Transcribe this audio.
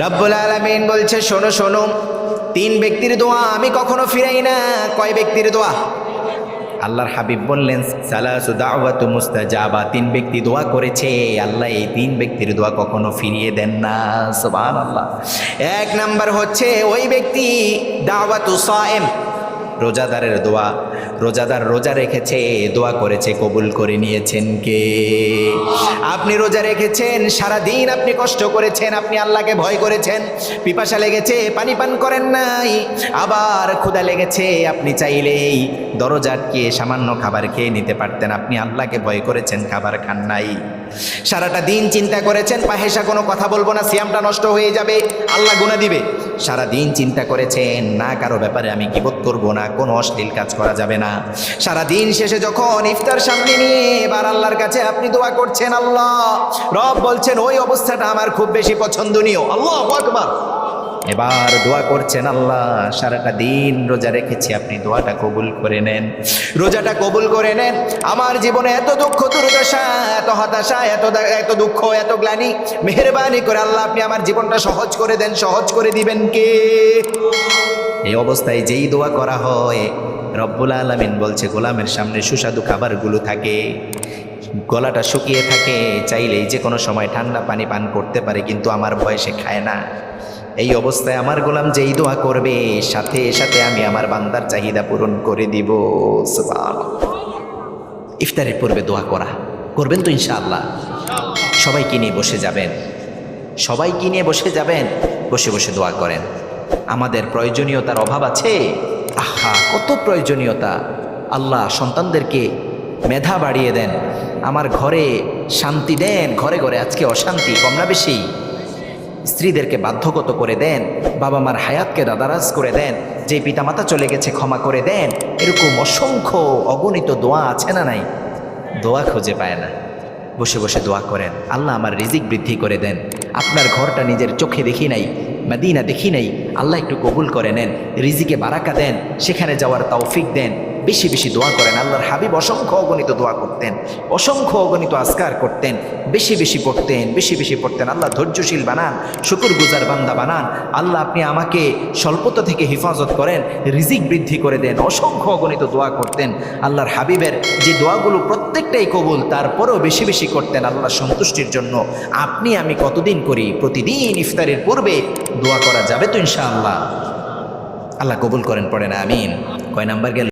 রব্বুল আলমিন বলছে, শোনো শোনো, তিন ব্যক্তির দোয়া আমি কখনো ফিরাই না। কয় ব্যক্তির দোয়া? আল্লাহর হাবিব বললেন তিন ব্যক্তি দোয়া করেছে। আল্লাহ এই তিন ব্যক্তির দোয়া কখনো ফিরিয়ে দেন না। সুবহানাল্লাহ। এক নাম্বার হচ্ছে, ওই ব্যক্তি দাওয়াতু সায়েম রোজাদারের দোয়া। রোজাদার রোজা রেখেছে, দোয়া করেছে, কবুল করে নিয়েছেন কে? আপনি রোজা রেখেছেন সারা দিন আপনি কষ্ট করেছেন, আপনি আল্লাহকে ভয় করেছেন, পিপাসা লেগেছে, পানি পান করেন নাই, আবার ক্ষুদা লেগেছে, আপনি চাইলেই দরজা আটকিয়ে সামান্য খাবার খেয়ে নিতে পারতেন। আপনি আল্লাহকে ভয় করেছেন, খাবার খান নাই। সারাটা দিন চিন্তা করেছেন পাহেসা কোনো কথা বলব না, সিয়ামটা নষ্ট হয়ে যাবে, আল্লাহ গুণা দিবে। সারা দিন চিন্তা করেছেন, না কারও ব্যাপারে আমি কিবোধ করব না, কোনো অশ্লীল কাজ করা যাবে না। সারা দিন শেষে যখন ইফতার সামনে নিয়ে এবার আল্লাহর কাছে আপনি দোয়া করছেন, আল্লাহ। রব বলছেন, ওই অবস্থাটা আমার খুব বেশি পছন্দনীয়। আল্লাহ আকবার। এবার দোয়া করছেন আল্লাহ, সারাটা দিন রোজা রেখেছি, আপনি দোয়াটা কবুল করে নেন। রোজাটা কবুল করে নেন। আমার জীবনে এত দুঃখ, দুর্দশা, এত হতাশা, এত এত দুঃখ, এত গ্লানি। মেহরবানি করে আল্লাহ, আপনি আমার জীবনটা সহজ করে দেন, সহজ করে দিবেন কে? এই অবস্থায় যেই দোয়া করা হয়, রব্বুল আলমিন বলছে, গোলামের সামনে সুস্বাদু খাবারগুলো থাকে, গলাটা শুকিয়ে থাকে, চাইলেই যে কোনো সময় ঠান্ডা পানি পান করতে পারে, কিন্তু আমার বয়সে খায় না। এই অবস্থায় আমার গোলাম যেই দোয়া করবে, সাথে সাথে আমি আমার বান্দার চাহিদা পূরণ করে দিব। ইফতারের পূর্বে দোয়া করা। করবেন তো ইনশাআল্লাহ। সবাইকে নিয়ে বসে যাবেন? সবাইকে নিয়ে বসে যাবেন? বসে বসে দোয়া করেন। আমাদের প্রয়োজনীয়তার অভাব আছে? আহা, কত প্রয়োজনীয়তা। আল্লাহ সন্তানদেরকে মেধা বাড়িয়ে দেন। আমার ঘরে শান্তি দেন। ঘরে ঘরে আজকে অশান্তি, কম না বেশি? স্ত্রীদেরকে বাধ্যগত করে দেন বাবা মার হায়াতকে দাদারাজ করে দেন, যে পিতামাতা চলে গেছে ক্ষমা করে দেন, এরকম অসংখ্য অগণিত দোয়া আছে না নাই? দোয়া খুঁজে পায় না। বসে বসে দোয়া করেন, আল্লাহ আমার রিজিক বৃদ্ধি করে দেন, আপনার ঘরটা নিজের চোখে দেখি নাই, মাদিনা দেখি নাই, আল্লাহ একটু কবুল করে নেন, রিজিকে বারাকা দেন, সেখানে যাওয়ার তৌফিক দেন বেশি বেশি দোয়া করেন। আল্লাহর হাবিব অসংখ্য অগণিত দোয়া করতেন, অসংখ্য অগণিত আস্কার করতেন, বেশি বেশি পড়তেন, বেশি বেশি পড়তেন। আল্লাহ ধৈর্যশীল বানান শুকুর গুজার বান্দা বানান। আল্লাহ আপনি আমাকে স্বল্পতা থেকে হেফাজত করেন, রিজিক বৃদ্ধি করে দেন, অসংখ্য অগণিত দোয়া করতেন। আল্লাহর হাবিবের যে দোয়াগুলো প্রত্যেকটাই কবুল, তারপরেও বেশি বেশি করতেন আল্লাহ সন্তুষ্টির জন্য। আপনি আমি কতদিন করি? প্রতিদিন ইফতারের পূর্বে দোয়া করা যাবে তো ইনশাআল্লাহ? আল্লাহ কবুল করেন, পড়েন, আমিন। কয় নাম্বার গেল?